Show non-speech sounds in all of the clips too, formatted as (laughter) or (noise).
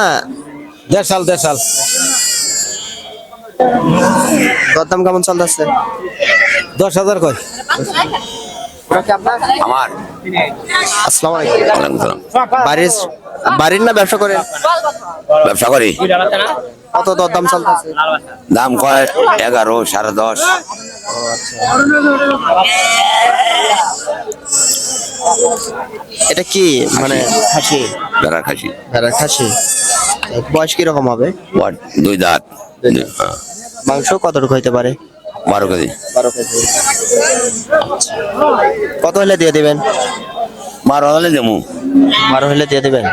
না দেড় সাল দেড় সাল দরদাম কেমন চলতেছে? দশ হাজার কয়? আমার। আসসালামু আলাইকুম। বাড়ির বাড়ির না ব্যবসা করেন? ব্যবসা করি। কত দরদাম চলতেছে? দাম কয় এগারো সাড়ে দশ। এটা কি মানে খাসি। বেড়ার খাসি? ভেড়ার খাসি। বয়স কীরকম হবে? দুই দাঁত। হ্যাঁ, মাংস কতটুকু হইতে পারে? বারো কেজি। বারো কেজি। কত হলে দিয়ে দিবেন? বারো হলে দেবো। বারো হলে দিয়ে দিবেন?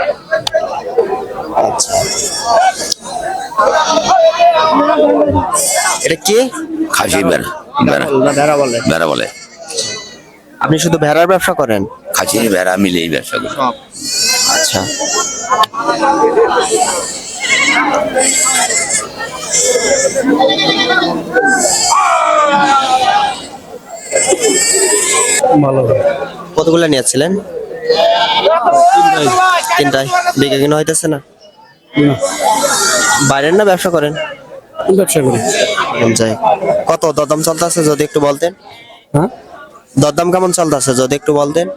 আচ্ছা। এটা কি? খাসি বেড়া বেড়া না, ভেড়া বলে। বেড়া বলে। আপনি শুধু ভেড়ার ব্যবসা করেন? খাসি বেড়া এই ব্যবসা করি। আচ্ছা। ভালো। কতগুলো নিয়েছিলেন? তিনটায়। বিঘা কিনা হইতেছে না? বাইরের না ব্যবসা করেন? ব্যবসা করি। যায় কত? দরদাম চলতেছে যদি একটু বলতেন। হ্যাঁ? দরদাম কেমন চলতেছে যদি একটু বলতেন?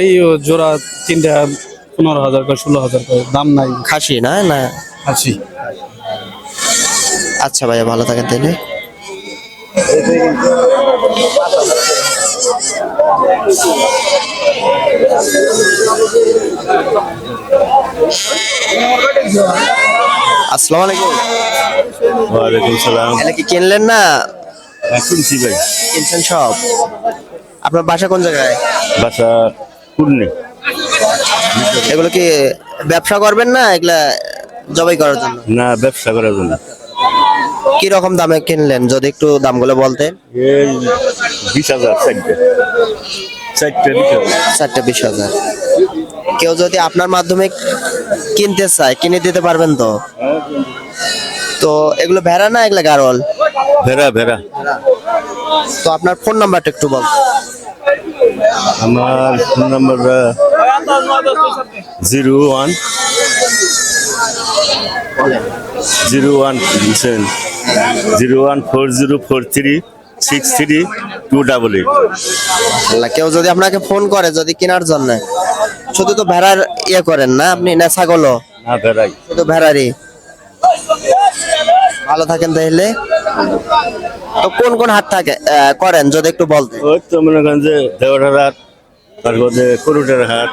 এই ও জোড়া তিনটা পনেরো হাজার করে ষোলো হাজার করে দাম নাই। খাসি না? না? খাসি। আচ্ছা ভাইয়া ভালো থাকেন তাহলে। আসসালামু আলাইকুম। ওয়ালাইকুম সালাম। কি কিনলেন না? ভাই? কিনছেন সব। আপনার বাসা কোন জায়গায়? বাসা পূর্ণে এগুলো কি ব্যবসা করবেন না? এগুলা জবাই করার জন্য? না ব্যবসা করার জন্য। কি রকম দামে কিনলেন? যদি একটু দামগুলো বলতেন। এই বিশ হাজার চারটে। চারটে বিশ হাজার। চারটে বিশ হাজার। কেউ যদি আপনার মাধ্যমে কিনতে চায় কিনে দিতে পারবেন তো? তো এগুলো ভেড়া না এগুলো গারল? ভেড়া ভেড়া। তো আপনার ফোন নাম্বারটা একটু বল আমার phone number zero one zero one seven zero one four zero four three six three two double eight আল্লাহ, কেউ যদি আপনাকে ফোন করে যদি কেনার জন্য শুধু তো ভেড়ার ইয়ে করেন না আপনি না ছাগলও? না ভেড়াই। শুধু ভেড়ারই। ভালো থাকেন তাহলে। তো কোন কোন হাট থাকে করেন যদি একটু বলতেন ওই তো মনে করেন যে দেওয়াটার হাট তারপরে করুটার হাট।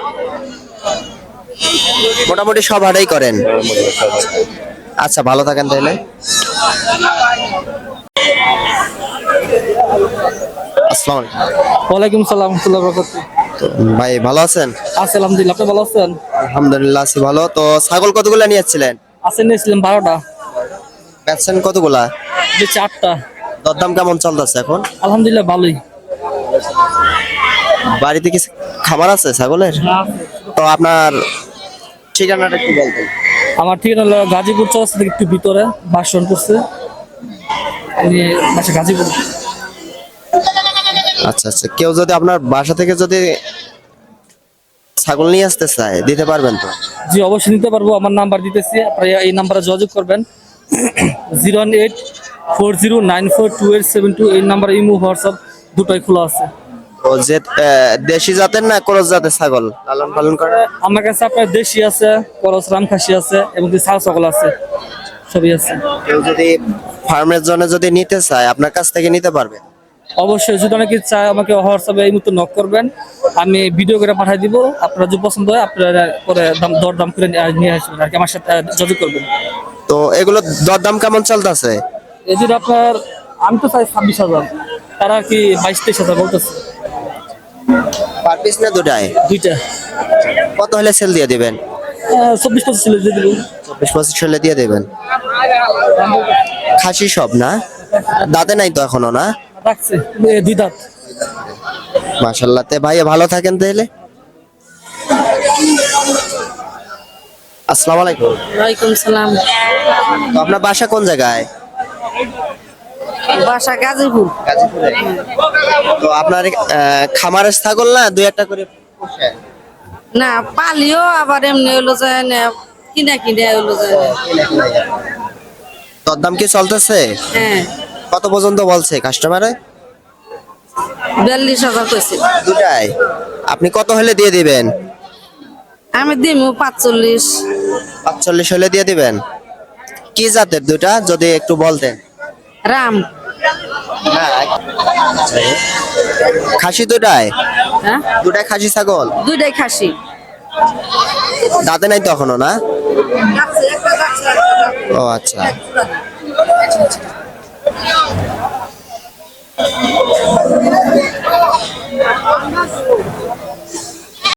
মোটামুটি সব হাটেই করেন? আচ্ছা ভালো থাকেন তাহলে। আসসালামু আলাইকুম। ওয়ালাইকুম সালাম রহমতুল্লাহ ভাই ভালো আছেন? আছে আলহামদুলিল্লাহ আপনি ভালো আছেন? আলহামদুলিল্লাহ আছি ভালো। তো ছাগল কতগুলা নিয়েছিলেন বারোটা। বেচছেন কতগুলা? যে চারটা। দরদাম কেমন চলতেছে এখন? আলহামদুলিল্লাহ ভালোই। বাড়িতে কি খাবার আছে ছাগলের? তো আপনার ঠিকানাটা একটু বলতেন আমার ঠিকানা হলো গাজীপুর চৌরাস্তা থেকে একটু ভিতরে ভাষণ করছে। আমি গাজীপুর। আচ্ছা আচ্ছা। কেউ যদি আপনার বাসা থেকে যদি ছাগল নিয়ে আসতে চায় দিতে পারবেন তো? জি অবশ্যই নিতে পারব। আমার নাম্বার দিতেছি। আপনারা এই নাম্বারে যোগাযোগ করবেন। (clears throat) Zero eight four zero nine four two eight seven two এই নাম্বারে ইমো হোয়াটসঅ্যাপ দুটোই খোলা আছে। যে দেশি জাতের না ক্রস জাতের ছাগল? লালন পালন করে? আমার কাছে আপনার দেশি আছে করস রামখাসি আছে এবং ছাল সকল আছে সবই আছে। কেউ যদি ফার্মের জন্য যদি নিতে চায় আপনার কাছ থেকে নিতে পারবে? অবশ্যই যদি অনেকে চায় আমাকে হোয়াটসঅ্যাপে এই মতো নক করবেন আমি ভিডিও করে পাঠিয়ে দিব আপনারা যদি পছন্দ হয় আপনারা করে দাম দর দাম করে নিয়ে আসবেন আর কি আমার সাথে যোগাযোগ করবেন। তো এগুলো দরদাম কেমন চলতেছে? এই যদি আপনার আমি তো চাই ছাব্বিশ হাজার তারা কি বাইশ তেইশ হাজার বলতেছে? পার পিস না দুটাই দুইটা। কত হলে সেল দিয়ে দিবেন? আহ, চব্বিশ পঁচিশ ছিল দিয়ে দিব। চব্বিশ পঁচিশ হলে দিয়ে দেবেন। খাসি সব না? দাঁতে নাই তো এখনও না? রাখছে দুই দাঁত। মাশাল্লাহ তে ভাই ভালো থাকেন তাহলে। আসসালামু আলাইকুম। ওয়ালাইকুম সালাম। তো আপনার বাসা কোন জায়গায়? বাসা গাজীপুর। গাজীপুরে। তো আপনার খামারের ছাগল না দুই একটা করে পোষেন? না পালিও আবার এমনি হলো যে কিনা কিনা হলো দরদাম কি চলতেছে? হ্যাঁ। কত পর্যন্ত বলছে কাস্টমারে বিয়াল্লিশ হাজার কইছে। দুটাই। আপনি কত হলে দিয়ে দিবেন? আমি দিমু পাঁচচল্লিশ। পাঁচচল্লিশ হলে দিয়ে দিবেন? কি জাতের দুটা যদি একটু বলতেন রাম। খাসি দুটাই হ্যাঁ? দুটাই খাসি ছাগল? দুইটাই খাসি। দাঁতে নাই তখনও না? ও আচ্ছা।